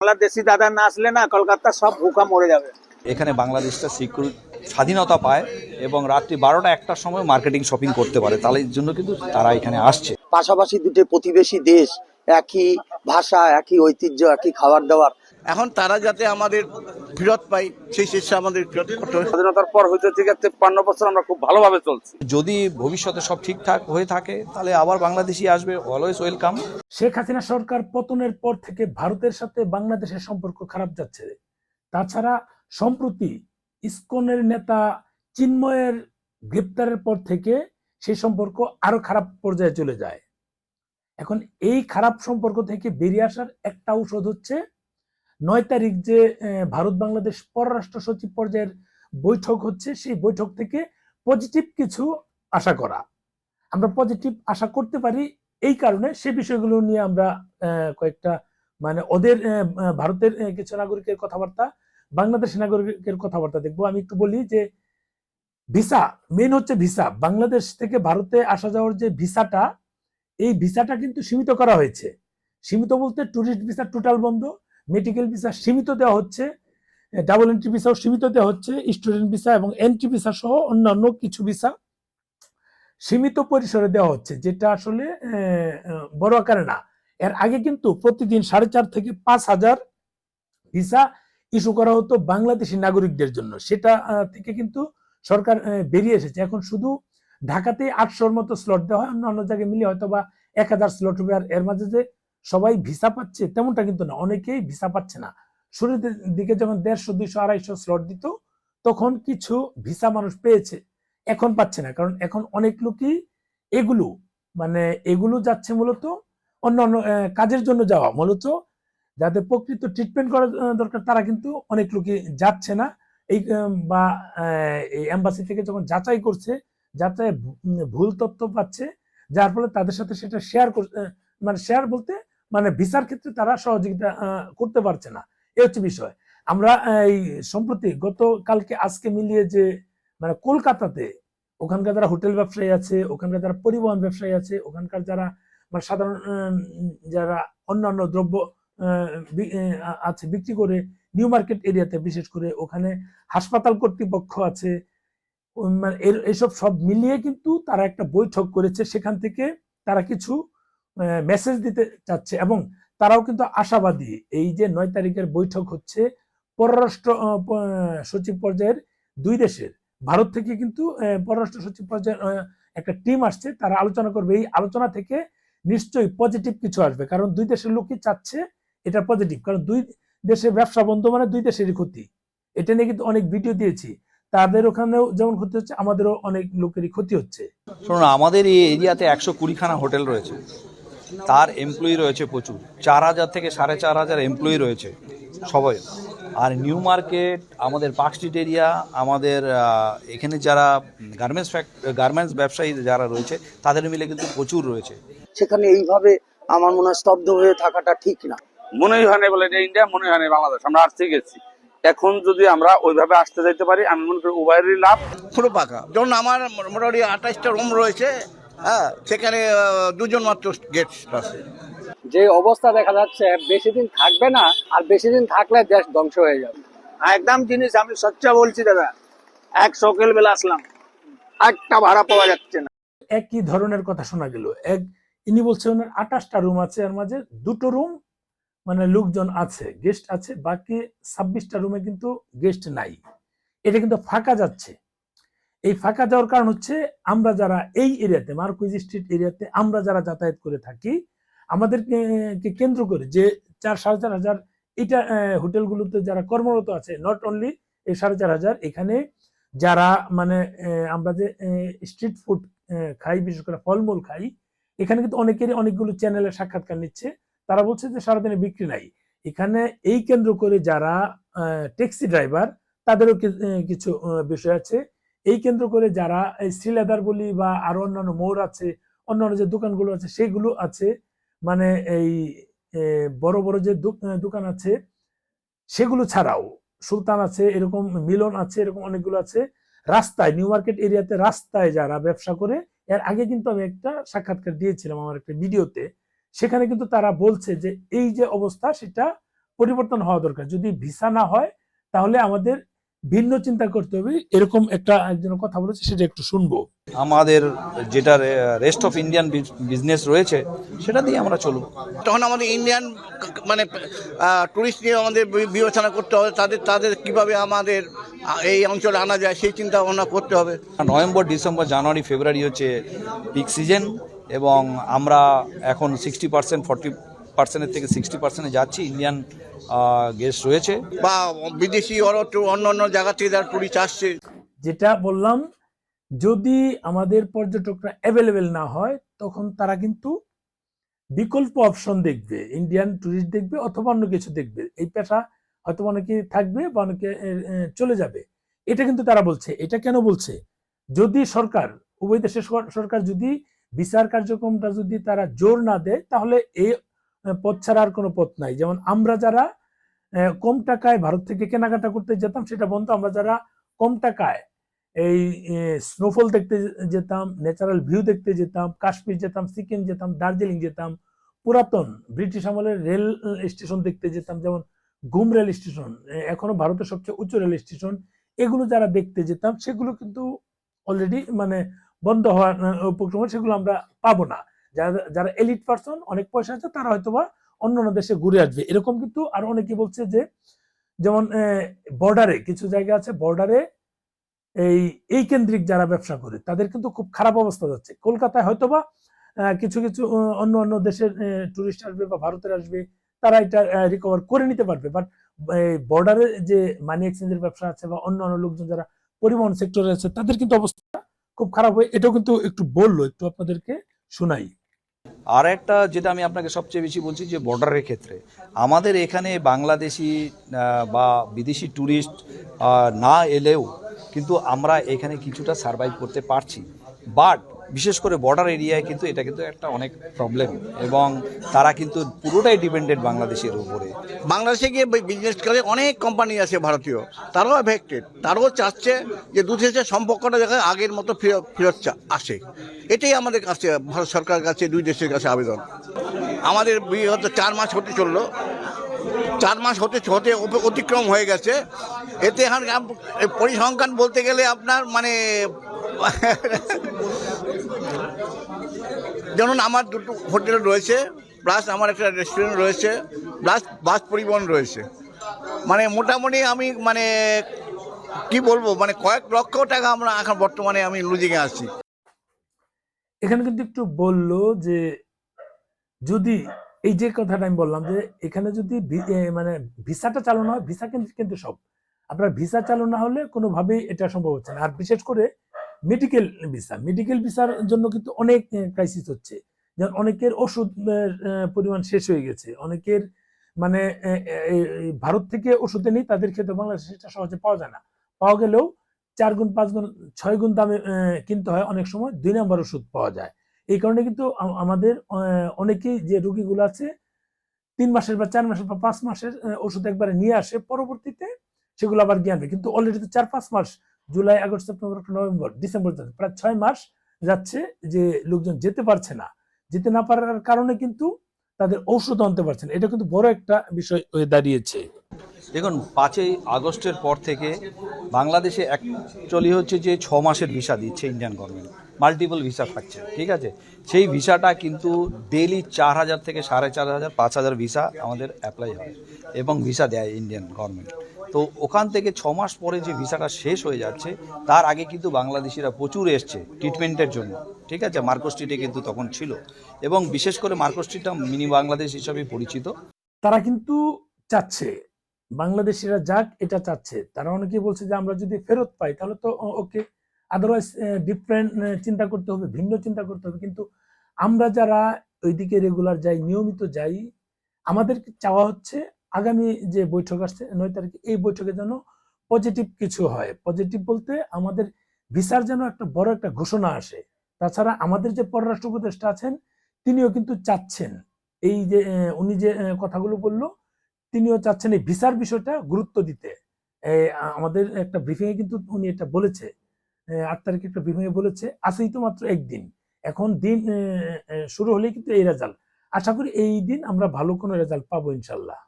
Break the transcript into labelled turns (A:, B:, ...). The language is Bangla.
A: বাংলাদেশি দাদা না আসলে না কলকাতা সব ভুকা মরে যাবে।
B: এখানে বাংলাদেশটা সিকিউর স্বাধীনতা পায় এবং রাত্রি বারোটা একটার সময় মার্কেটিং শপিং করতে পারে। তাহলে এর জন্য কিন্তু তারা এখানে আসছে।
C: পাশাপাশি দুটো প্রতিবেশী দেশ একই ভাষা একই ঐতিহ্য একই খাবার দাবার।
D: এখন তারা যাতে আমাদের ফেরত পাই সেই চেষ্টা আমাদের করতে হবে।
E: স্বাধীনতার পর হইতে থেকে তেপ্পান্ন বছর আমরা খুব ভালোভাবে চলছি।
B: যদি ভবিষ্যতে সব ঠিকঠাক হয়ে থাকে তাহলে আবার বাংলাদেশি আসবে। অলওয়েজ ওয়েলকাম
F: শেখ হাসিনা সরকার পতনের পর থেকে ভারতের সাথে বাংলাদেশের সম্পর্ক খারাপ যাচ্ছে। তাছাড়া সম্প্রতি ইসকনের নেতা চিন্ময়ের গ্রেপ্তারের পর থেকে সেই সম্পর্ক আরও খারাপ পর্যায়ে চলে যায়। এখন এই খারাপ সম্পর্ক থেকে বেরিয়ে আসার একটা ঔষধ হচ্ছে নয় তারিখ যে ভারত বাংলাদেশ পররাষ্ট্র সচিব পর্যায়ের বৈঠক হচ্ছে, সেই বৈঠক থেকে পজিটিভ কিছু আশা করা। আমরা পজিটিভ আশা করতে পারি এই কারণে সে বিষয়গুলো নিয়ে আমরা কয়েকটা মানে ওদের ভারতের কিছু নাগরিকের কথাবার্তা, বাংলাদেশ নাগরিকের কথাবার্তা দেখব। আমি একটু বলি যে, ভিসা মেন হচ্ছে ভিসা। বাংলাদেশ থেকে ভারতে আসা যাওয়ার যে ভিসাটা, এই ভিসাটা কিন্তু সীমিত করা হয়েছে। সীমিত বলতে ট্যুরিস্ট ভিসা টোটাল বন্ধ। মেডিকেল ভিসা সীমিত দেওয়া হচ্ছে ডাবল এন্ট্রি ভিসাও সীমিত দেওয়া হচ্ছে স্টুডেন্ট ভিসা এবং এন্ট্রি ভিসা সহ অন্যান্য কিছু ভিসা সীমিত পরিসরে দেওয়া হচ্ছে, যেটা আসলে বড় আকারে না। এর আগে কিন্তু প্রতিদিন সাড়ে চার থেকে পাঁচ হাজার ভিসা ইস্যু করা হতো বাংলাদেশি নাগরিকদের জন্য। সেটা থেকে কিন্তু সরকার বেরিয়ে এসেছে। এখন শুধু ঢাকাতে আটশোর মতো স্লট দেওয়া হয় অন্য অন্য জায়গায় মিলিয়ে হয়তো বা এক হাজার স্লট হবে। আর এর মাঝে যে সবাই ভিসা পাচ্ছে তেমনটা কিন্তু না, অনেকেই ভিসা পাচ্ছে না। শুরুর দিকে যখন দেড়শো, দুইশো, আড়াইশো স্লট দিত, তখন কিছু ভিসা মানুষ পেয়েছে, এখন পাচ্ছে না। কারণ এখন অনেক লোকই এগুলো মানে এগুলো যাচ্ছে মূলত অন্য অন্য কাজের জন্য যাওয়া। মূলত যাদের প্রকৃত ট্রিটমেন্ট করা দরকার, তারা কিন্তু অনেক লোকই যাচ্ছে না। এই বা এই এম্বাসি থেকে যখন যাচাই করছে যাচাই ভুল তথ্য পাচ্ছে, যার ফলে তাদের সাথে সেটা শেয়ার মানে শেয়ার বলতে মানে ভিসার ক্ষেত্রে তারা সহযোগিতা করতে পারছে না। এ হচ্ছে বিষয়। আমরা এই সম্প্রতি গতকালকে আজকে মিলিয়ে যে মানে কলকাতাতে ওখানকার যারা হোটেল ব্যবসায়ী আছে, ওখানকার যারা পরিবহন ব্যবসায়ী আছে, ওখানকার যারা মানে সাধারণ যারা অন্যান্য দ্রব্য আছে বিক্রি করে নিউ মার্কেট এরিয়াতে বিশেষ করে ওখানে হাসপাতাল কর্তৃপক্ষ আছে মানে এসব সব মিলিয়ে কিন্তু তারা একটা বৈঠক করেছে। সেখান থেকে তারা কিছু মেসেজ দিতে চাচ্ছে এবং তারাও কিন্তু আশাবাদী। এই যে নয় তারিখের বৈঠক হচ্ছে, পররাষ্ট্র সচিব পর্যায়ের দুই দেশের। ভারত থেকে কিন্তু পররাষ্ট্র সচিব পর্যায়ের একটা টিম আসছে, তারা আলোচনা করবে। এই আলোচনা থেকে নিশ্চয়ই পজিটিভ কিছু আসবে। কারণ দুই দেশের লোকই চাচ্ছে এটা পজিটিভ কারণ দুই দেশের ব্যবসা বন্ধ মানে দুই দেশেরই ক্ষতি। এটা নিয়ে কিন্তু অনেক ভিডিও দিয়েছি। তাদের ওখানেও যেমন ক্ষতি হচ্ছে, আমাদেরও অনেক লোকেরই ক্ষতি হচ্ছে।
B: শুনুন আমাদের এই এরিয়াতে একশো কুড়িখানা হোটেল রয়েছে। তার এমপ্লয়ি রয়েছে প্রচুর। চার হাজার থেকে সাড়ে চার হাজার এমপ্লয়ি রয়েছে সবাই। আর নিউ মার্কেট আমাদের পার্ক স্ট্রিট এরিয়া আমাদের এখানে যারা গার্মেন্টস গার্মেন্টস ব্যবসায়ী যারা রয়েছে তাদের মিলে কিন্তু প্রচুর রয়েছে।
C: সেখানে এইভাবে আমার মনে হয় স্তব্ধ হয়ে থাকাটা ঠিক না।
E: মনেই হয় না বলে যে ইন্ডিয়া মনে হয় না বাংলাদেশ। আমরা আসতে গেছি। এখন যদি আমরা ওইভাবে আসতে যাইতে পারি আমি মনে করি উভয়েরই লাভ।
D: পুরো পাকা যেমন আমার মোটামুটি আঠাশটা রুম রয়েছে। হ্যাঁ সেখানে দুজন মাত্র গেট আছে।
A: যে অবস্থা দেখা যাচ্ছে বেশি দিন থাকবে না আর বেশি দিন থাকলে দেশ ধ্বংস হয়ে যাবে। একদম জিনিস আমি সচ্চ বলছি দাদা এক সকাল বেলা আসলাম একটা ভাড়া পাওয়া যাচ্ছে না।
F: একই ধরনের কথা শোনা গেল। এক ইনি বলছে ওনার আঠাশটা রুম আছে এর মাঝে দুটো রুম মানে লোকজন আছে গেস্ট আছে বাকি ছাব্বিশটা রুমে কিন্তু গেস্ট নাই। এটা কিন্তু ফাঁকা যাচ্ছে। এই ফাঁকা যাওয়ার কারণ হচ্ছে আমরা যারা এই এরিয়াতে, মার্কুইজ স্ট্রিট এরিয়াতে আমরা যারা যাতায়াত করে থাকি, আমাদেরকে কেন্দ্র করে যে চার সাড়ে চার হাজার এটা হোটেলগুলোতে যারা কর্মরত আছে নট অনলি এই সাড়ে চার হাজার, এখানে যারা মানে আমরা যে স্ট্রিট ফুড খাই, বিশেষ করে ফলমূল খাই, এখানে কিন্তু অনেকেরই অনেকগুলো চ্যানেলে সাক্ষাৎকার নিচ্ছে। তারা বলছে যে সারাদিনে বিক্রি নাই। এখানে এই কেন্দ্র করে যারা ট্যাক্সি ড্রাইভার তাদেরও কিছু বিষয় আছে। এই কেন্দ্র করে যারা এই শ্রীলেদার বলি বা আরও অন্যান্য মোড় আছে, অন্যান্য যে দোকানগুলো আছে, সেগুলো আছে। মানে এই বড় বড় যে দোক- দোকান আছে, সেগুলো ছাড়াও সুলতান আছে, এরকম মিলন আছে, এরকম অনেকগুলো আছে। রাস্তায় নিউ মার্কেট এরিয়াতে রাস্তায় যারা ব্যবসা করে, এর আগে কিন্তু আমি একটা সাক্ষাৎকার দিয়েছিলাম আমার একটা ভিডিওতে। সেখানে কিন্তু তারা বলছে যে, এই যে অবস্থা, সেটা পরিবর্তন হওয়া দরকার। যদি ভিসা না হয়, তাহলে আমাদের ভিন্ন চিন্তা করতে হবে এরকম একটা একজন কথা বলেছে সেটা একটু শুনব।
B: আমাদের যেটা রেস্ট অফ ইন্ডিয়ান বিজনেস রয়েছে সেটা দিয়ে আমরা চলব।
D: তখন আমাদের ইন্ডিয়ান মানে টুরিস্ট নিয়ে আমাদের বিবেচনা করতে হবে তাদের তাদের কীভাবে আমাদের এই অঞ্চলে আনা যায় সেই চিন্তা ভাবনা করতে হবে।
B: নভেম্বর ডিসেম্বর জানুয়ারি ফেব্রুয়ারি হচ্ছে পিক সিজন এবং আমরা এখন সিক্সটি পার্সেন্ট ফর্টি পার্সেন্টের থেকে সিক্সটি পার্সেন্টে যাচ্ছি ইন্ডিয়ান গেস্ট রয়েছে।
D: বা বিদেশি অন্য অন্য অন্য জায়গা থেকে যারা টুরিস্ট আসছে।
F: যেটা বললাম যদি আমাদের পর্যটকরা অ্যাভেলেবেল না হয় তখন তারা কিন্তু বিকল্প অপশন দেখবে ইন্ডিয়ান টুরিস্ট দেখবে অথবা অন্য কিছু দেখবে। এই পেশা হয়তো অনেকে থাকবে বা অনেকে চলে যাবে। এটা কিন্তু তারা বলছে। এটা কেন বলছে? যদি সরকার উভয় দেশের সরকার যদি বিচার কার্যক্রমটা যদি তারা জোর না দেয় তাহলে এই পথ ছাড়া আর কোনো পথ নাই। যেমন আমরা যারা কম টাকায় ভারত থেকে কেনাকাটা করতে যেতাম, সেটা বন্ধ, আমরা যারা কম টাকায় এই স্নোফল দেখতে যেতাম ন্যাচারাল ভিউ দেখতে যেতাম, কাশ্মীর যেতাম, সিকিম যেতাম, দার্জিলিং যেতাম, পুরাতন ব্রিটিশ আমলের রেল স্টেশন দেখতে যেতাম, যেমন গুম রেল স্টেশন এখনও ভারতের সবচেয়ে উচ্চ রেল স্টেশন, এগুলো যারা দেখতে যেতাম, সেগুলো কিন্তু অলরেডি মানে বন্ধ হওয়ার উপক্রম সেগুলো আমরা পাবো না। যারা যারা এলিট পার্সন অনেক পয়সা আছে, তারা হয়তোবা অন্য অন্য দেশে ঘুরে আসবে। এরকম কিন্তু আর অনেকে বলছে যে, যেমন বর্ডারে কিছু জায়গা আছে বর্ডারে এই এই কেন্দ্রিক যারা ব্যবসা করে, তাদের কিন্তু খুব খারাপ অবস্থা যাচ্ছে। কলকাতায় হয়তোবা কিছু কিছু অন্য অন্য দেশের টুরিস্ট আসবে বা ভারতের আসবে, তারা এটা রিকভার করে নিতে পারবে। বাট বর্ডারে যে মানি এক্সচেঞ্জের ব্যবসা আছে বা অন্য অন্য লোকজন যারা পরিবহন সেক্টরে আছে, তাদের কিন্তু অবস্থা খুব খারাপ হয়, এটাও কিন্তু একটু বলল, একটু আপনাদেরকে শোনাই।
B: আর একটা যেটা আমি আপনাকে সবচেয়ে বেশি বলছি যে বর্ডারের ক্ষেত্রে। আমাদের এখানে বাংলাদেশি বা বিদেশি ট্যুরিস্ট না এলেও কিন্তু আমরা এখানে কিছুটা সার্ভাইভ করতে পারছি। বাট বিশেষ করে বর্ডার এরিয়ায় কিন্তু এটা কিন্তু একটা অনেক প্রবলেম এবং তারা কিন্তু পুরোটাই ডিপেন্ডেন্ট বাংলাদেশের উপরে।
D: বাংলাদেশে গিয়ে বিজনেস করে অনেক কোম্পানি আছে ভারতীয়, তারাও এফেক্টেড তারাও চাচ্ছে যে দু দেশের সম্পর্কটা দেখা আগের মতো ফেরত আসে। এটাই আমাদের কাছে, ভারত সরকারের কাছে, দুই দেশের কাছে আবেদন। আমাদের বিগত চার মাস হতে চলল। চার মাস হতে হতে অতিক্রম হয়ে গেছে। এতে এখন পরিসংখ্যান বলতে গেলে আপনার মানে যেমন আমার দুটো হোটেল রয়েছে প্লাস আমার একটা রেস্টুরেন্ট রয়েছে প্লাস বাস পরিবহন রয়েছে। মানে মোটামুটি আমি মানে কি বলব মানে কয়েক লক্ষ টাকা আমরা এখন বর্তমানে আমি লুজিংয়ে আছি।
F: এখানে কিন্তু একটু বলল যে, যদি এই যে কথাটা আমি বললাম যে, এখানে যদি মানে ভিসাটা চালু না হয়, ভিসা কিন্তু কিন্তু সব। আপনার ভিসা চালু না হলে কোনোভাবেই এটা সম্ভব হচ্ছে না। আর বিশেষ করে মেডিকেল ভিসা মেডিকেল ভিসার জন্য কিন্তু অনেক ক্রাইসিস হচ্ছে। যেমন অনেকের ওষুধ পরিমাণ শেষ হয়ে গেছে। অনেকের মানে ভারত থেকে ওষুধ নেই, তাদের ক্ষেত্রে বাংলাদেশে সেটা সহজে পাওয়া যায় না। পাওয়া গেলেও চার গুণ, পাঁচ গুণ, ছয় গুণ দামে কিনতে হয় অনেক সময়, দুই নম্বর ওষুধ পাওয়া যায়। এই কারণে কিন্তু আমাদের অনেকেই যে রুগীগুলো আছে, তিন মাসের বা চার মাসের বা পাঁচ মাসের ওষুধ একবারে নিয়ে আসে, পরবর্তীতে সেগুলো আবার আনবে। কিন্তু অলরেডি তো চার, পাঁচ মাস July, August, September November, December প্রায় ছয় মাস যাচ্ছে যে লোকজন যেতে পারছে না। যেতে না পারার কারণে কিন্তু তাদের ঔষধ আনতে পারছে না। এটা কিন্তু বড় একটা বিষয় হয়ে দাঁড়িয়েছে।
B: দেখুন, পাঁচই আগস্টের পর থেকে বাংলাদেশে অ্যাকচুয়ালি হচ্ছে যে ছ মাসের ভিসা দিচ্ছে ইন্ডিয়ান গভর্নমেন্ট মাল্টিপল ভিসা থাকছে, ঠিক আছে? সেই ভিসাটা কিন্তু ডেলি চার হাজার থেকে সাড়ে চার হাজার, পাঁচ হাজার ভিসা আমাদের অ্যাপ্লাই হয় এবং ভিসা দেয় ইন্ডিয়ান গভর্নমেন্ট তো ওখান থেকে ছ মাস পরে যে ভিসাটা শেষ হয়ে যাচ্ছে, তার আগে কিন্তু বাংলাদেশিরা প্রচুর এসছে ট্রিটমেন্টের জন্য। ঠিক আছে? মার্কো স্ট্রিটে কিন্তু তখন ছিল। এবং বিশেষ করে মার্কো স্ট্রিটটা মিনি বাংলাদেশ হিসাবে পরিচিত।
F: তারা কিন্তু চাচ্ছে। বাংলাদেশিরা যাক, এটা চাচ্ছে। তারা অনেকে বলছে যে, আমরা যদি ফেরত পাই, তাহলে তো ওকে আদারওয়াইজ ডিফারেন্ট চিন্তা করতে হবে, ভিন্ন চিন্তা করতে হবে। কিন্তু আমরা যারা ওইদিকে রেগুলার যাই, নিয়মিত যাই, আমাদের চাওয়া হচ্ছে আগামী যে বৈঠক আসছে, নয় তারিখে এই বৈঠকে যেন পজিটিভ কিছু হয়। পজিটিভ বলতে আমাদের ভিসার যেন একটা বড় একটা ঘোষণা আসে। তাছাড়া আমাদের যে পররাষ্ট্র উপদেষ্টা আছেন, তিনিও কিন্তু চাচ্ছেন। এই যে উনি যে কথাগুলো বলল, তিনিও চাচ্ছেন এই ভিসার বিষয়টা গুরুত্ব দিতে। আমাদের একটা ব্রিফিং এ কিন্তু উনি এটা বলেছে। আট তারিখে একটা ব্রিফিং এ বলেছে আছেই তো মাত্র একদিন। এখন দিন শুরু হলেই কিন্তু এই রেজাল্ট আশা করি এই দিন আমরা ভালো কোনো রেজাল্ট পাবো ইনশাল্লাহ।